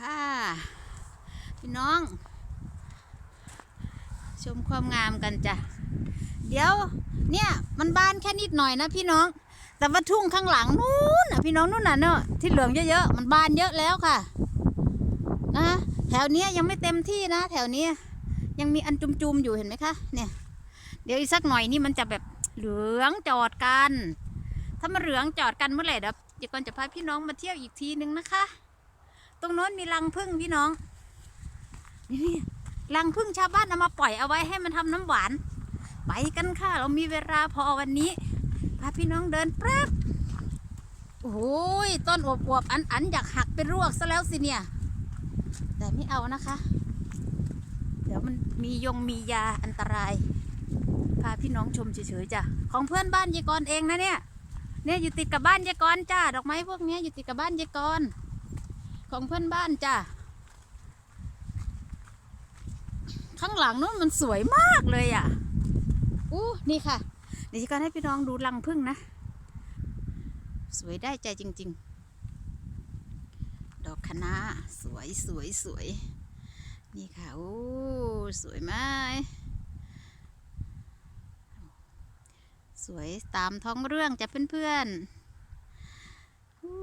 ค่ะ พี่น้อง ชมความงามกันจ้ะ เดี๋ยว เนี่ย มันบานแค่นิดหน่อยนะพี่น้อง แต่ว่าทุ่งข้างหลังนู้นนะพี่น้องนู่นน่ะเนอะที่เหลืองเยอะๆ มันบานเยอะแล้วค่ะ นะ แถวเนี้ยยังไม่เต็มที่นะ แถวเนี้ยยังมีอันจุมๆอยู่เห็นไหมคะ เนี่ย เดี๋ยวอีกสักหน่อยนี่มันจะแบบเหลืองจอดกัน ถ้ามันเหลืองจอดกันเมื่อไหร่เดี๋ยวเดี๋ยวก่อนจะพาพี่น้องมาเที่ยวอีกทีนึงนะคะ ตรงโน้นมีรังผึ้งพี่น้องนี่รังผึ้งชาวบ้านเอามาปล่อยเอาไว้ให้มันทำน้ำหวาน ไปกันค่ะ เรามีเวลาพอวันนี้พาพี่น้องเดินแป๊บโอ้โหยต้นอวบๆอันอันๆอยากหักเป็นรวกซะแล้วสิเนี่ย แต่ไม่เอานะคะ เดี๋ยวมันมียงมียาอันตราย พาพี่น้องชมเฉยๆจ้ะของเพื่อนบ้านยายกรเองนะเนี่ย เนี่ยอยู่ติดกับบ้านยายกรจ้าดอกไม้พวกเนี้ยอยู่ติดกับบ้านยายกร ของเพื่อนบ้านจ้ะ ข้างหลังนู้นมันสวยมากเลยอะ อู้นี่ค่ะ เดี๋ยวจะการให้พี่น้องดูรังผึ้งนะ สวยได้ใจจริง ๆ ดอกคะน้าสวยสวยสวย นี่ค่ะ โอ้ สวยไหมากสวยตามท้องเรื่องจ้ะเพื่อนๆอู้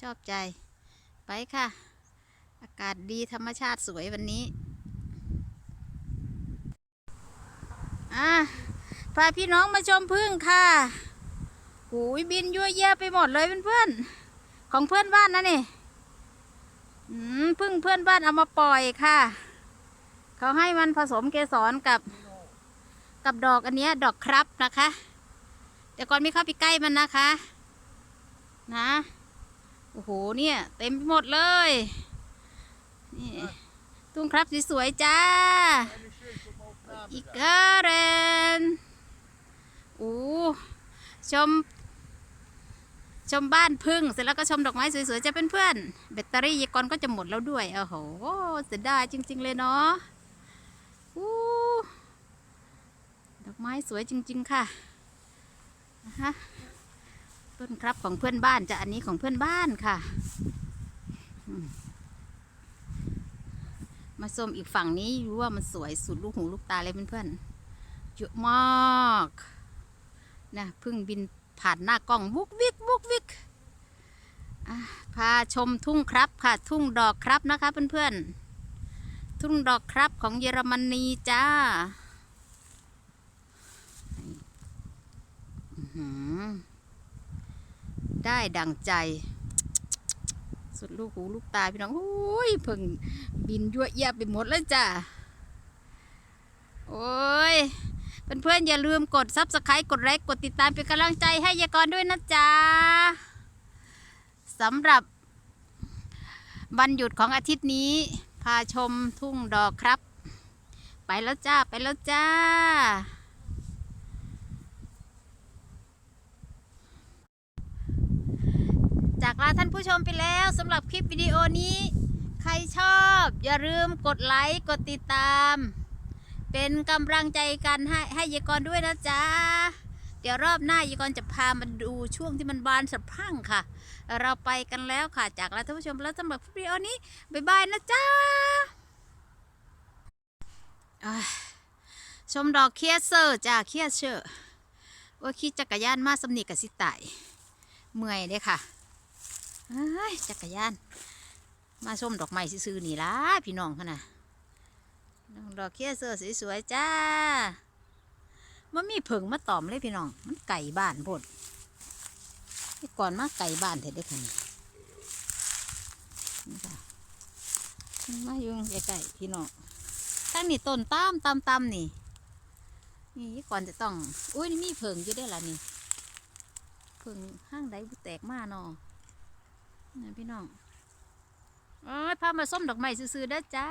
ชอบใจ ไปค่ะ อากาศดีธรรมชาติสวยวันนี้ อะพาพี่น้องมาชมพึ่งค่ะหูยบินยั่วเยี่ยไปหมดเลยเพื่อนๆ ของเพื่อนบ้านนะนี่พึ่งเพื่อนบ้านเอามาปล่อยค่ะ เขาให้มันผสมเกสรกับกับดอกอันนี้ดอกครับนะคะเดี๋ยวก่อนไม่เข้าไปใกล้มันนะคะ นะ โอ้โห เนี่ย เต็มไปหมดเลย นี่ตุ้งครับสวยๆจ้า อีกเกเรนโอ้ชม ชมบ้านพึ่ง เสร็จแล้วก็ชมดอกไม้สวยๆจะเป็นเพื่อนแบตเตอรี่ยายกรก็จะหมดแล้วด้วย โอ้โห เสียดายจริง ๆ เลยเนาะอู้ดอกไม้สวยจริง ๆ ค่ะ นะคะ ต้นครับของเพื่อนบ้านจะอันนี้ของเพื่อนบ้านค่ะมมาชมอีกฝั่งนี้รู้ว่ามันสวยสุดลูกหูลูกตาเลยเพื่อนๆเยอะมากนะเพึ่งบินผ่านหน้ากล้องวุกวิกวุกวิกพาชมทุ่งครับค่ะ ทุ่งดอกครับนะคะเพื่อนๆทุ่งดอกครับของเยอรมนีจ้าอือหือ ได้ดังใจ สุดลูกหูลูกตาพี่น้องโอ้ยเพิ่งบินยั่วเยียไปหมดแล้วจ้าโอ้ยเพื่อนๆอย่าลืมกดซับสไครต์กดไลค์กดติดตามเป็นกำลังใจให้ยายกรด้วยนะจ๊ะสำหรับวันหยุดของอาทิตย์นี้ พาชมทุ่งดอกครับ ไปแล้วจ้า ไปแล้วจ้า จากลาท่านผู้ชมไปแล้วสำหรับคลิปวิดีโอนี้ ใครชอบ อย่าลืมกดไลค์กดติดตาม เป็นกำลังใจกันให้ให้ยายกรด้วยนะจ๊ะ เดี๋ยวรอบหน้ายายกรจะพามาดูช่วงที่มันบานสะพรั่งค่ะ เราไปกันแล้วค่ะ จากลาท่านผู้ชมแล้วสำหรับคลิปวิดีโอนี้บ๊ายบายนะจ๊ะชมดอกเคียเซอร์จ้าเคียเชอร์ว่าขี่จักรยานมาสำนีกับสิตายเมื่อยเด้ค่ะ จักรยาน มาชมดอกไม้ซื้อๆนี่ล่ะพี่น้องค่ะนะดอกเคียเซอสวยๆจ้ามันมีผึ่งมาตอมเลยพี่น้อง มันไก่บ้านพดนี่ก่อนมาไก่บ้านเถอะเด้อค่ะนี่นี่ค่ะมันมาอยู่ใกล้ๆพี่น้องทั้งนี่ต้นตามตามตามนี่ นี่ก่อนจะต้อง อุ้ยนี่มีเพิงอยู่ได้ล่ะนี่ เพิงห้างใดบุแตกมาเนาะ นี่พี่น้องเอ้ยพามาส้มดอกไม้ซื้อๆเด้อจ้า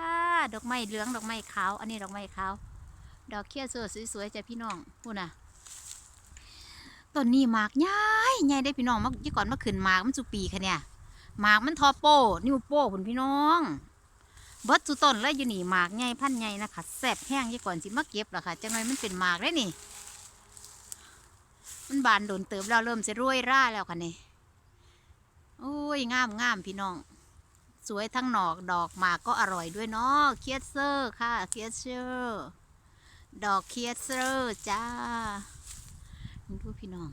ดอกไม้เหลืองดอกไม้ขาว อันนี้ดอกไม้ขาว ดอกเขี้ยวสวยสวยๆจ้ะพี่น้องพูดนะต้นนี้หมากใหญ่ใหญ่ได้พี่น้องเมื่อกี้ก่อนเมื่อคืนหมากมันสุปีค่ะเนี่ยหมากมันทอโป้ นิ้วโป้คุณพี่น้องเบิดสุต้นเลยอยู่นี่หมากใหญ่พันใหญ่นะคะแสบแห้งยี่ก่อนสิมาเก็บหรอค่ะจังไรมันเป็นหมากได้นี่ มันบานโดนเติบแล้วเริ่มจะรวยร่าแล้วค่ะนี่ โอ้ยงามงามพี่น้อง สวยทั้งหนอกดอกหมากก็อร่อยด้วยเนาะเคียดเซอร์ค่ะเคียดเซอร์ดอกเคียดเซอร์จ้าดูพี่น้อง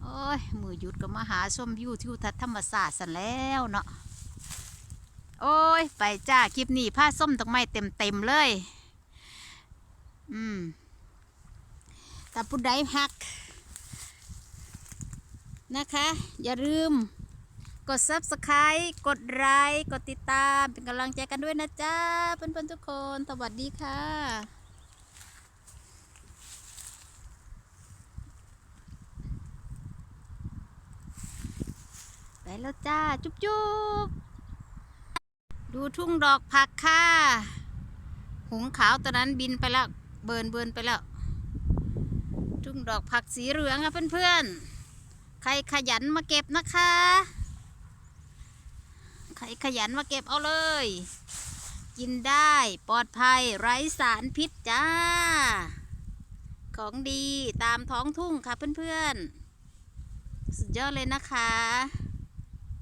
โอ้ยมือหยุดก็มาหาชมวิวทิวทัศน์ธรรมศาสตร์สันแล้วเนาะโอ้ย ไปจ้า คลิปนี้ผ้าส้มตรงไม้เต็มเต็มเลย อืมแต่ผู้ใดฮัก นะคะ อย่าลืมกด subscribe กดไลค์กดติดตามเป็นกำลังใจกันด้วยนะจ๊ะเพื่อนๆทุกคน สวัสดีค่ะไปแล้วจ้า จุ๊บจุ๊บดูทุ่งดอกผักค่ะ หงขาวตัวนั้นบินไปแล้ว เบินเบินไปแล้ว ทุ่งดอกผักสีเหลืองค่ะเพื่อนๆ ใครขยันมาเก็บนะคะ ใครขยันมาเก็บเอาเลย กินได้ปลอดภัยไร้สารพิษจ้า ของดีตามท้องทุ่งค่ะเพื่อนๆ สุดยอดเลยนะคะ